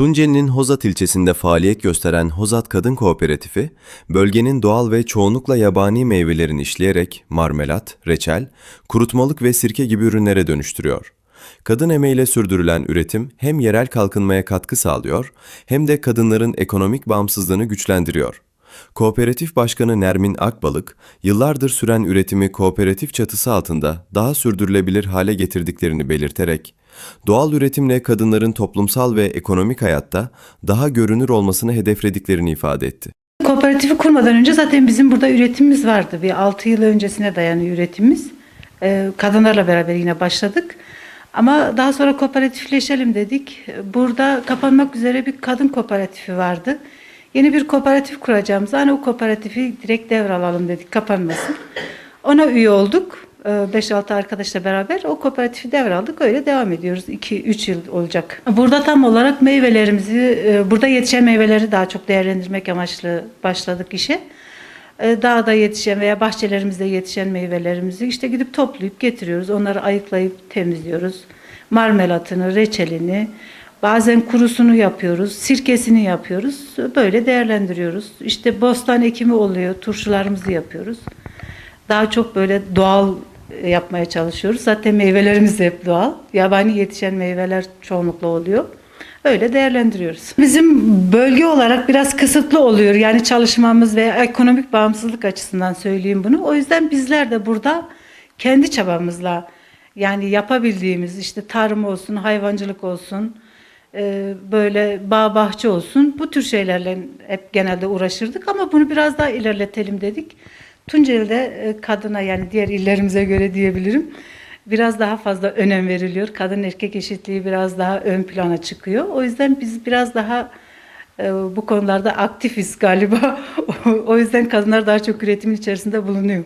Tunceli'nin Hozat ilçesinde faaliyet gösteren Hozat Kadın Kooperatifi, bölgenin doğal ve çoğunlukla yabani meyvelerini işleyerek marmelat, reçel, kurutmalık ve sirke gibi ürünlere dönüştürüyor. Kadın emeğiyle sürdürülen üretim hem yerel kalkınmaya katkı sağlıyor hem de kadınların ekonomik bağımsızlığını güçlendiriyor. Kooperatif Başkanı Nermin Akbalık, yıllardır süren üretimi kooperatif çatısı altında daha sürdürülebilir hale getirdiklerini belirterek, doğal üretimle kadınların toplumsal ve ekonomik hayatta daha görünür olmasını hedeflediklerini ifade etti. Kooperatifi kurmadan önce zaten bizim burada üretimimiz vardı. Bir 6 yıl öncesine dayanıyor üretimimiz. Ee, kadınlarla beraber yine başladık. Ama daha sonra kooperatifleşelim dedik. Burada kapanmak üzere bir kadın kooperatifi vardı. Yeni bir kooperatif kuracağımız hani o kooperatifi direkt devralalım dedik kapanmasın. Ona üye olduk. 5-6 arkadaşla beraber o kooperatifi devraldık. Öyle devam ediyoruz. 2-3 yıl olacak. Burada tam olarak meyvelerimizi, e, burada yetişen meyveleri daha çok değerlendirmek amaçlı başladık işe. E, Dağda yetişen veya bahçelerimizde yetişen meyvelerimizi işte gidip toplayıp getiriyoruz. Onları ayıklayıp temizliyoruz. Marmelatını, reçelini, bazen kurusunu yapıyoruz, sirkesini yapıyoruz. Böyle değerlendiriyoruz. İşte bostan ekimi oluyor, turşularımızı yapıyoruz. Daha çok böyle doğal yapmaya çalışıyoruz. Zaten meyvelerimiz hep doğal. Yabani yetişen meyveler çoğunlukla oluyor. Öyle değerlendiriyoruz. Bizim bölge olarak biraz kısıtlı oluyor. Yani çalışmamız ve ekonomik bağımsızlık açısından söyleyeyim bunu. O yüzden bizler de burada kendi çabamızla yani yapabildiğimiz işte tarım olsun, hayvancılık olsun, e, böyle bağ bahçe olsun bu tür şeylerle hep genelde uğraşırdık ama bunu biraz daha ilerletelim dedik. Tunceli'de e, kadına yani diğer illerimize göre diyebilirim biraz daha fazla önem veriliyor. Kadın erkek eşitliği biraz daha ön plana çıkıyor. O yüzden biz biraz daha e, bu konularda aktifiz galiba. o yüzden kadınlar daha çok üretimin içerisinde bulunuyor.